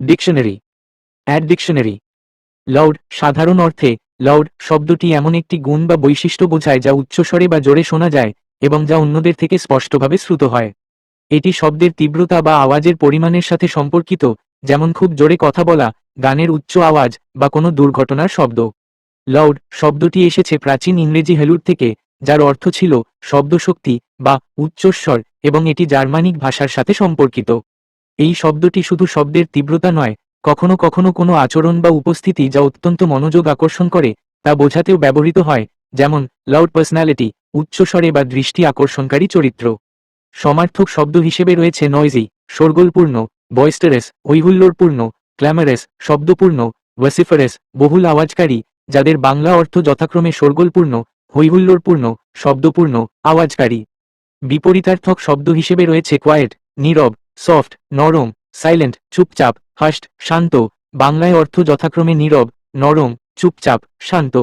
Dictionary. Add dictionary. Loud, সাধারণ অর্থে, loud শব্দটি এমন একটি গুণ বা বৈশিষ্ট্য বোঝায় যা উচ্চস্বরে বা জোরে শোনা যায় এবং যা অন্যদের থেকে স্পষ্টভাবে শ্রুত হয়। এটি শব্দের তীব্রতা বা আওয়াজের পরিমাণের সাথে সম্পর্কিত, যেমন খুব জোরে কথা বলা, গানের উচ্চ আওয়াজ বা কোনো দুর্ঘটনার শব্দ। লাউড শব্দটি এসেছে প্রাচীন ইংরেজি হেলুড থেকে, যার অর্থ ছিল শব্দশক্তি বা উচ্চস্বর এবং এটি জার্মানিক ভাষার সাথে সম্পর্কিত। এই শব্দটি শুধু শব্দের তীব্রতা নয়, কখনো কখনো কোনো আচরণ বা উপস্থিতি যা অত্যন্ত মনোযোগ আকর্ষণ করে, তা বোঝাতেও ব্যবহৃত হয়, যেমন লাউড পার্সোনালিটি উচ্চস্বরে বা দৃষ্টি আকর্ষণকারী চরিত্র। সমার্থক শব্দ হিসেবে রয়েছে নয়জি শোরগোলপূর্ণ বয়েস্টারেস হৈহুল্লোড়পূর্ণ ক্ল্যামারেস শব্দপূর্ণ ওয়াসিফারেস বহুল আওয়াজকারী, যাদের বাংলা অর্থ যথাক্রমে শোরগোলপূর্ণ, হৈহুল্লোড়পূর্ণ, শব্দপূর্ণ, আওয়াজকারী। বিপরীতার্থক শব্দ হিসেবে রয়েছে কোয়েট নীরব সফট নরম সাইলেন্ট চুপচাপ হাস্ট শান্ত। বাংলায় অর্থ যথাক্রমে নীরব নরম চুপচাপ শান্ত।